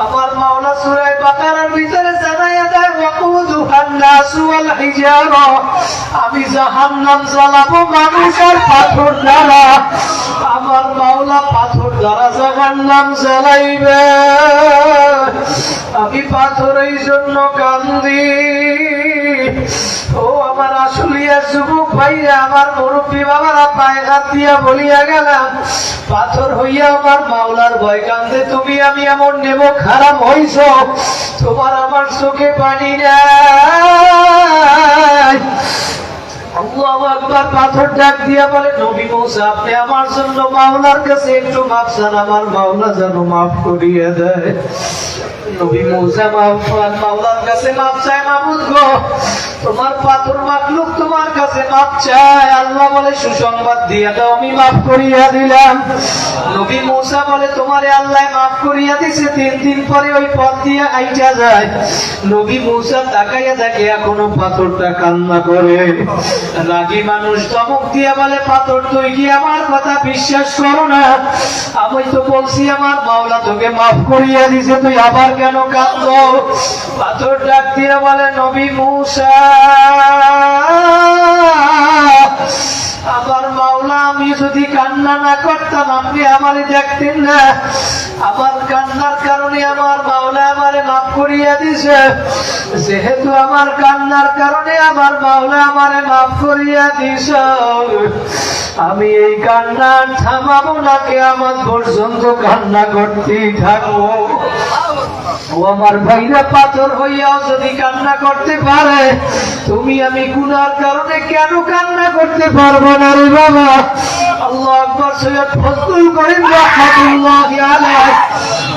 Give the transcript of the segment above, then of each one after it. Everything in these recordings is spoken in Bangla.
আমার মাওলা সুরায় বাকারার ভিতরে জানাইয়া দেয় ওয়াকুদুহান নাসু ওয়াল হিজারা আমি জাহান্নাম জ্বালাবো মানুষ আর পাথর দ্বারা। আমার মাওলা পাথর দ্বারা জাগার নাম জ্বালাইবে আমি পাথর এই জন্য কান্দি। ও আমার আসলিয়া যুবক ভাইরা আমার মুরব্বী বাবারা পায়ে হাত দিয়া বলিয়া গেলাম, পাথর হইয়া আমার মাওলার ভয় কান্দে, তুমি আমি এমন নেব, খারাপ হইছ, তোমার আমার চোখে পানি নাই। আল্লাহু আকবার আমার জন্য মাওলার কাছে একটু মাফ চান, আমার মাওলা যেন মাফ করিয়ে দেয়। নবী মাওলার কাছে মাফ চায় তোমার পাথর মাকলুক তোমার কাছে মাফ চায়। আল্লাহ বলে, সুসংবাদ দিয়ে দাও, আমি মাফ করিয়া দিলাম। নবী মৌসা বলে, তোমারে আল্লাহ মাফ করিয়া দিছে, তিন দিন পরে ওই পথ দিয়ে আইটা যায়। নবী মৌসা তাকাইয়া দেখে, এখনও পাথরটা কান্না করে। রাগী মানুষ ধমক দিয়া বলে, পাথর, তুই কি আমার কথা বিশ্বাস করো না? আমি তো বলছি, আমার মাওলা তোকে মাফ করিয়া দিছে, তুই আবার কেন কান্দ পাথর ডাক দিয়ে বলে, নবী মূসা, আমার মাওলা, আমি যদি কান্না না করতাম, আপনি আমারে দেখতেন না। আমার কান্নার কারণে আমার মাওলা আমারে মাফ করিয়া দিছে। যেহেতু আমার কান্নার কারণে আমার মাওলা আমারে মাফ করিয়া দিছ। আমি এই কান্না থামাবো না কে আমার পর্যন্ত কান্না করতেই থাকব। ও আমার ভাইরা পাথর হইয়াও যদি কান্না করতে পারে, তুমি আমি গুনার কারণে কেন কান্না করতে পারব না রে বাবা? আল্লাহ আকবর সৈয়দ ফজলুল করিম রহমাতুল্লাহি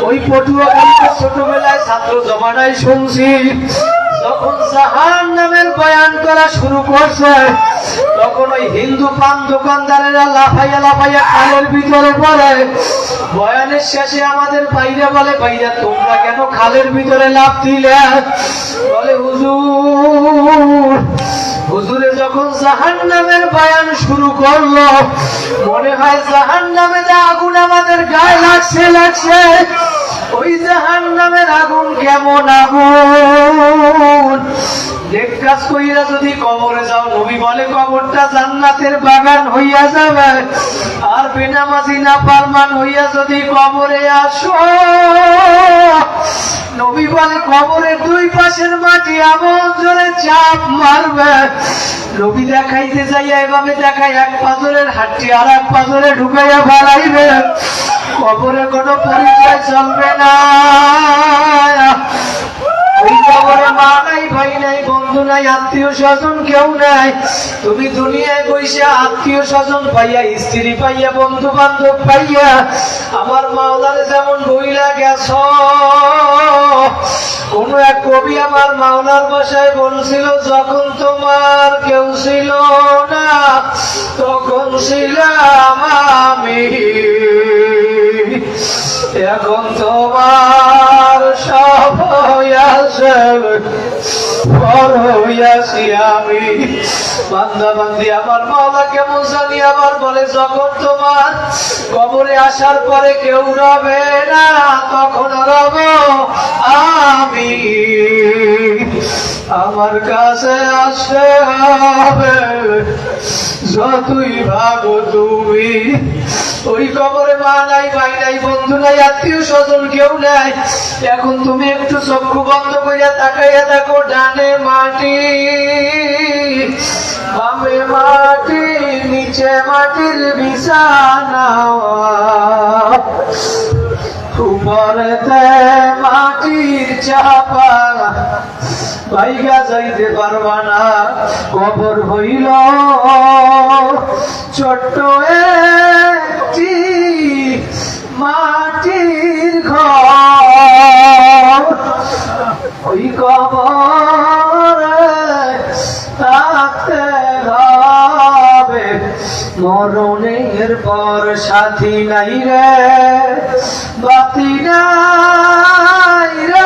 ওই পটুয়া গল্প ছোটবেলায় ছাত্র জমানায় শুনছি, যখন জাহান নামের বয়ান করা শুরু করছে, তখন ওই হিন্দু পান দোকানদারেরা লাফাইয়া লাফাইয়া খালের ভিতরে পড়ে। বয়ানের শেষে আমাদের বাইরে বলে, ভাইরা, তোমরা কেন খালের ভিতরে লাফ দিলে? বলে, হুজুর, হুজুরে যখন জাহান নামের বয়ান শুরু করল, মনে হয় জাহান নামে যে আগুন আমাদের গায়ে লাগছে লাগছে। ওই জাহান নামের আগুন কেমন আগুন? কইরা যদি কবরে যাও, নবী বলে, কবরটা জান্নাতের বাগান হইয়া যাবে। আর বেনামাজি না পারমান হইয়া যদি কবরে আসো। নবী বলে, কবরের দুই পাশের মাটি এমন জোরে চাপ মারবে। নবী দেখাইতে যাইয়া এভাবে দেখায়, এক পাথরের হাটটি আর এক পাথরে ঢুকাইয়া ফেলাইবে। কবরে কোনো পরিচয় চলবে না। ওই কবরে মা নাই, ভাই নাই বন্ধু নাই, আত্মীয় স্বজন কেউ নাই। তুমি দুনিয়ায় বসে আত্মীয় স্বজন পাইয়া, স্ত্রী পাইয়া বন্ধু বান্ধব পাইয়া, আমার মাওলারে যেমন বইলা গেছ। কোন এক কবি আমার মাওলার বাসায় বলছিল, যখন তোমার কেউ ছিল না, তখন ছিলাম আমি। এখন তোমার সব হইয়াছে পর হইয়াছি আমি বান্দা বান্দি আমার মাওলা কে জানি আবার বলে যখন তোমার কবরে আসার পরে কেউ রবে না তখন রব আমি? আমার কাছে আসতে হবে। যতই ভাগো তুমি, ওই কবরে মা নাই, ভাই নাই, বন্ধু নাই, আত্মীয় স্বজন কেউ নাই। এখন তুমি একটু চক্ষু বন্ধ করিয়া তাকাইয়া দেখো, ডানে মাটি, বামে মাটি, নিচে মাটির বিছানা। উপরেতে মাটির চাপা বাইগা যাইতে পারবা না। কবর হইল ছোট্ট একটি মাটির ঘর। ওই কবর থাকতে হবে। মরণের পর সাথী নাই রে, বাতি নাই রে।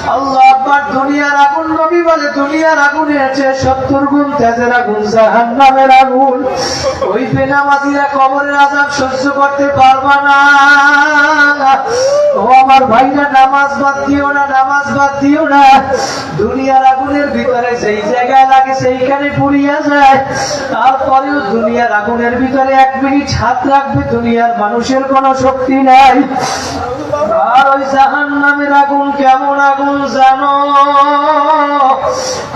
দুনিয়ার আগুন নবী বলে, দুনিয়ার আগুনে আছে সত্তর গুণ তেজের আগুন জাহান্নামের আগুন। ওই বেনামাজিরা কবরের আজাব সহ্য করতে পারবা না। ও আমার ভাইরা, নামাজ বাদ দিও না, নামাজ বাদ দিও না। দুনিয়ার আগুনের ভিতরে সেই জায়গায় লাগে সেইখানে পুড়িয়া যায়। তারপরেও দুনিয়ার আগুনের ভিতরে এক মিনিট হাত রাখবে, দুনিয়ার মানুষের কোনো শক্তি নাই। আর ওই জাহান আগুন কেমন আগুন জানো?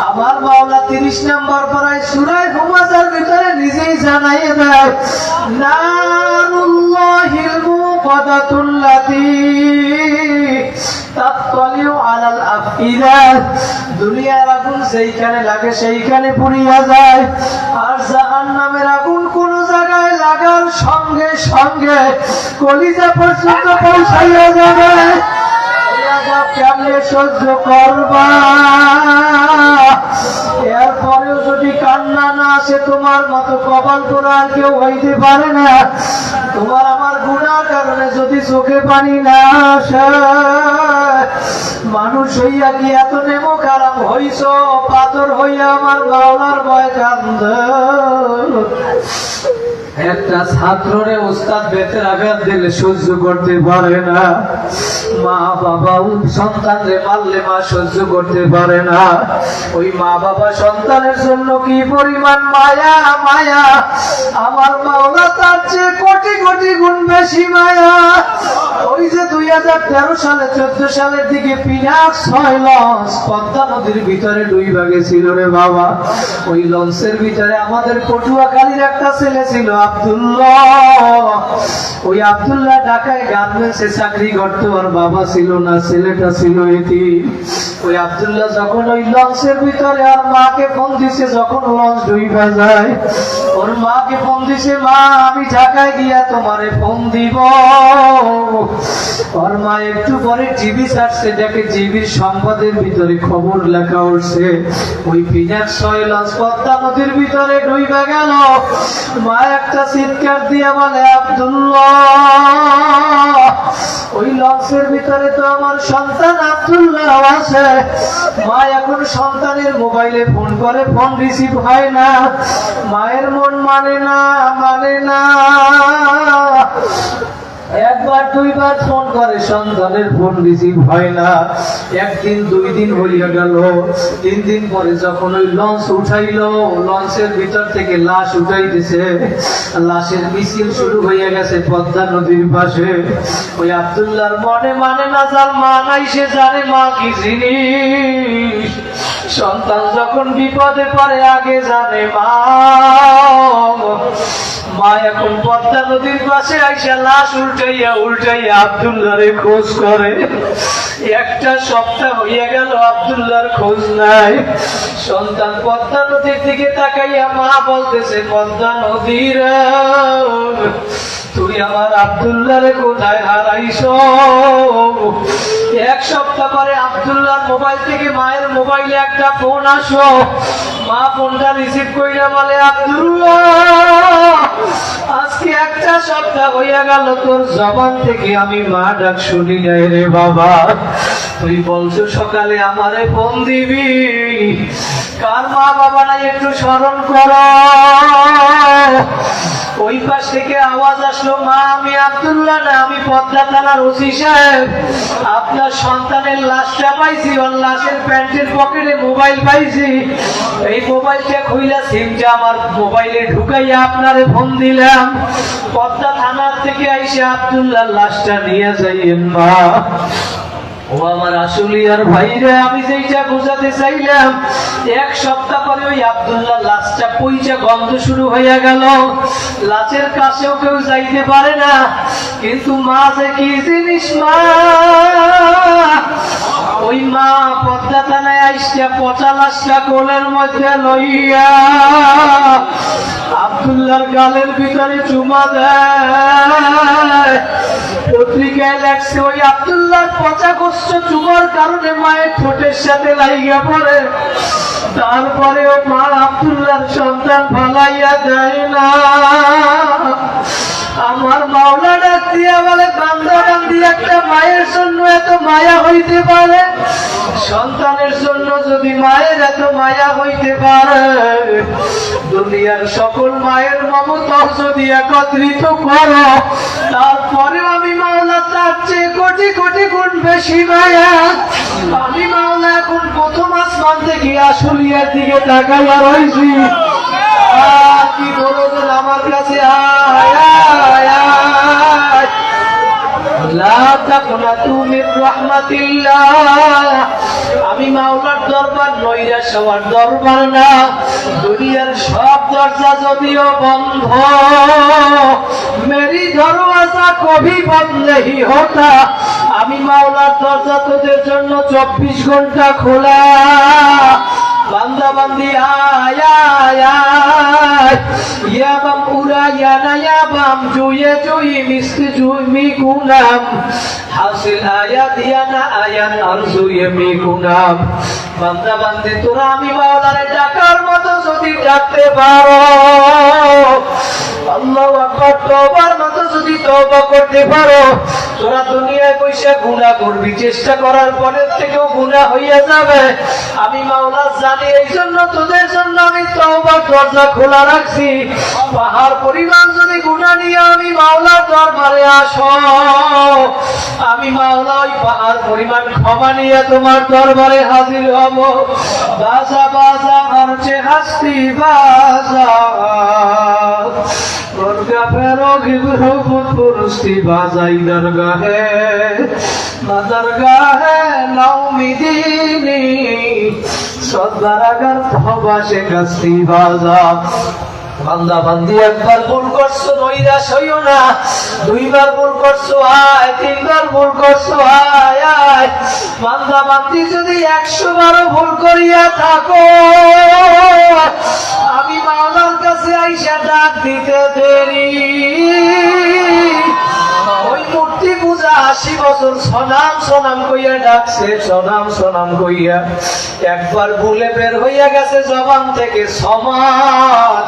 আমার মাওলা তিরিশ নম্বর সুরায় ভিতরে নিজেই জানাই দেয় দুনিয়ার আগুন সেইখানে লাগে সেইখানে পুড়িয়া যায়, আর জাহান্নামের আগুন জায়গায় লাগার সঙ্গে সঙ্গে। কলিজা পর্যন্ত পৌঁছাইয়া যাবে। কেমনে সহ্য করবা। এরপরেও যদি কান্না না আসে, তোমার মতো কপাল তোরা কেউ হইতে পারে না। তোমার আমার গুণার কারণে যদি চোখে পানি না আসে, মানুষ হইয়া কি এত নেমো খারাপ হইছ? পাথর হইয়া আমার মাওলার ভয় কান্দ। একটা ছাত্ররে ওস্তাদ বেতের আঘাত দিলে সহ্য করতে পারে না। মা বাবা সন্তানরে মারলে মা সহ্য করতে পারে না। ওই মা বাবা সন্তানের জন্য কি পরিমাণ মায়া মায়া? আমার মাওলা তার চেয়ে কোটি কোটি গুণ বেশি মায়া। ওই যে দুই হাজার তেরো সালে, চোদ্দ সালের দিকে পিনাক ছয় লঞ্চ, পদ্মা নদীর ভিতরে দুই ভাগে ছিল রে বাবা। ওই লঞ্চের ভিতরে আমাদের পটুয়াখালীর একটা ছেলে ছিল ওই ঢাকায় গার্মেন্টসে চাকরি করতো, আর বাবা ছিল না, ছেলেটা ছিল এটি। ওই যখন ওই লঞ্চের ভিতরে, আর মাকে ফোন দিছে, যখন লঞ্চ ডুইবা যায়, ওর মাকে ফোন দিছে, মা, আমি ঢাকায় গিয়া তোমারে ফোন দিব। ওর মা একটু পরে টিভি ছাড়ছে, দেখে ভিতরে খবর লেখা উঠছে, ওই পিনাক লঞ্চ পদ্মা নদীর ভিতরে ডুইবা গেল। মা একটা চিৎকার দিয়ে বলে, আব্দুল্লাহ, ওই লঞ্চের ভিতরে তো আমার সন্তান আবদুল্লাহ আছে। মা এখন সন্তানের মোবাইলে ফোন করে, ফোন রিসিভ হয় না। মায়ের মন মানে না মানে না। একবার দুইবার ফোন করে, সন্তানের ফোন রিসিভ হয় না। একদিন, দুই দিন হইয়া গেল। তিন দিন পরে যখন ওই লঞ্চ উঠাইলো, লঞ্চের ভিতর থেকে লাশ উঠাইতেছে। লাশের মিছিল শুরু হয়ে গেছে পদ্মা নদীর পাশে। ওই আব্দুল্লাহর মনে মানে না, যার মা নাই, সে জানে মা কি জিনিস। সন্তান যখন বিপদে পড়ে, আগে জানে মা। মা এখন পদ্মা নদীর পাশে আইসা লাশ উল্টাইয়া উল্টাইয়া আব্দুল্লাহরে খোঁজ করে। একটা সপ্তাহ হইয়া গেল আব্দুল্লাহর খোঁজ নাই। সন্তান পদ্মা নদীর দিকে তাকাইয়া মা বলতেছে, পদ্মা নদীর তুই আমার আব্দুল্লাহরে কোথায় হারাইছ? এক সপ্তাহ পরে আব্দুল্লাহর মোবাইল থেকে মায়ের মোবাইলে একটা ফোন আসো। মা ফোনটা রিসিভ কইরা বলে আজকে একটা সপ্তাহ হইয়া গেল, তোর জবান থেকে আমি মা ডাক শুনি নাই রে বাবা। তুই বলছো সকালে আমারে ফোন দিবি? কার মা বাবা নাই একটু স্মরণ কর। ওই পাশ থেকে আওয়াজ আসলো, মা, আমি আব্দুল্লাহ না, আমি পদ্মা থানার ওসি সাহেব। আপনার সন্তানের লাশটা পাইছি, ওর লাশের প্যান্টের পকেটে মোবাইল পাইছি। এই মোবাইলটা খুইলা সিমটা আমার মোবাইলে ঢুকাইয়া আপনারে ফোন দিলাম। পদ্মা থানার থেকে আইসে আব্দুল্লাহ লাশটা নিয়ে যাইয়েন মা। ও আমার আসলিয়ার ভাইরে, আমি যেইটা বোঝাতে চাইলাম, এক সপ্তাহ পরে ওই আব্দুল্লাহ লাশটা পইচা গন্ধ শুরু হইয়া গেল। লাশের কাছেও কেউ যাইতে পারে না, কিন্তু মা যে কি জিনিস, মা? ওই মা পদ্মা থানায় আইসা পচা লাশটা কোলের মধ্যে লইয়া আব্দুল্লাহর গালের ভিতরে চুমা দেয়। পত্রিকায় লেখছে ওই আব্দুল্লাহর পচা কষ্ট চুমার কারণে মায়ের ঠোঁটের সাথে লাইগা পড়ে। তারপরেও মা আব্দুল্লাহর সন্তান ফালাইয়া দেয় না। আমার মাওলা ডাক দিয়া বলে, বান্দা বান্দি, একটা মায়ের জন্য এত মায়া হইতে পারে? সন্তানের জন্য যদি মায়ের এত মায়া হইতে পারে, দুনিয়ার সকল মায়ের মমতা যদি একত্রিত করো, তারপরেও আমি মাওলা তার চেয়ে কোটি কোটি গুণ বেশি মায়া। আমি মাওলা এখন প্রথম আসমান থেকে আসলিয়ার দিকে তাকাইয়া রয়েছি আহ, কি বলবেন আমার কাছে? আয় লা তাকনাতু মির রাহমাতিল্লাহ আমি মাওলার দরবার নৈরাশ হওয়ার দরবার না। দুনিয়ার সব দরজা যদিও বন্ধ, মেরি দরওয়াজা কভি বন্ধ নেহি হতা। আমি মাওলার দরজা তোদের জন্য চব্বিশ ঘণ্টা খোলা। বান্দা বান্দি আয় আয় আয়। ইয়া বাম উরা ইয়া না, ইয়া বাম, জুয়ে, জুই মিস্তি জুই, মি গুনাম। হাসিল আয়াত, ইয়া না আয়াত আর জুয়ে, মি গুনাম। বান্দা বান্দি তোরা আমি মাওলারে ডাকার মতো যদি ডাকতে পারো। যদি করতে পারো তোরা দুনিয়ায় করবি। চেষ্টা করার থেকেও হইয়া যাবে। আমি মাওলা জানি এই জন্য তোদের জন্য আমি খোলা রাখছি। পরিমাণ যদি গুনাহ নিয়ে আমি মাওলার দরবারে আসো, আমি মাওলা ওই পাহাড় পরিমাণ ক্ষমা নিয়ে তোমার দরবারে হাজির হব। বাজা বাজা, মরছে বাজা। দুর্গা ফেরো ঘিরো পুরুষটি বাজাই দরগাহে দরগাহে নৌমিদিনী সদারাগার ভবাসে কাস্তি বাজা বান্দা বান্দি, একবার ভুল করছ নৈরাশ হইও না। দুইবার ভুল করছ, আয়, তিনবার ভুল করছ, আয় আয়। বান্দা বান্দি, যদি একশো বারো ভুল করিয়া থাকো, আমি মাওলার কাছে আইসা ডাক দিতে দেরি। সনাম সনাম কইয়া ডাকছে সনাম সনাম কইয়া। একবার ভুলে বের হইয়া গেছে জবান থেকে সমাজ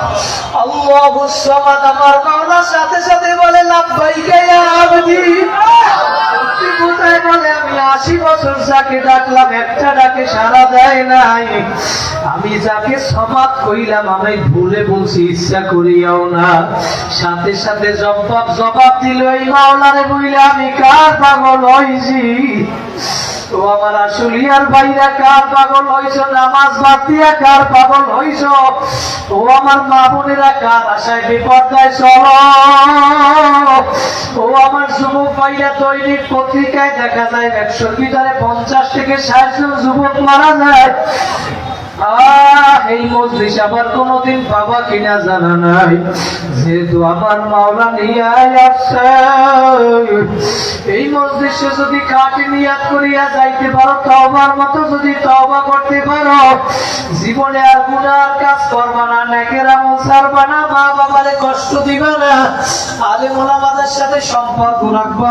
আল্লাহু সমাদ আমার মাওলার সাথে সাথে বলে লাভবাইকে আবদি। মূর্তি পূজায় বলে, আমি আশি বছর যাকে ডাকলাম, একটা ডাকে সারা দেয় নাই। আমি যাকে সমাদ কইলাম, আমি ভুলে বলছি, ইচ্ছা করিয়াও না। সাথে সাথে জবাব জবাব দিল, এই মাওলারে বইলে আমি কার পাগল হইছি তো আমার বাইরা কার পাগল হইছ, নামাজ বাদ কার পাগল হইছ? ও আমার মা বোনেরা কার আশায় বিপর্দায় চল। ও আমার যুবক ভাইরা পত্রিকায় দেখা যায় একশোর ভিতরে পঞ্চাশ থেকে ষাট জন যুবক মারা যায়। এই মজলিস কিনা জানা নাই। যেহেতু আমার মাওলা নিয়ে আসছে। এই মজলিসে যদি কাটি নিয়াত করিয়া যাইতে পারো, তওবার মতো যদি তওবা করতে পারো, জীবনে আর গুনার কাজ করবা না, নেকের ছাড়বা না মা বাবারে কষ্ট দিবা না আলেম ওলামাদের সাথে সম্পর্ক রাখবা।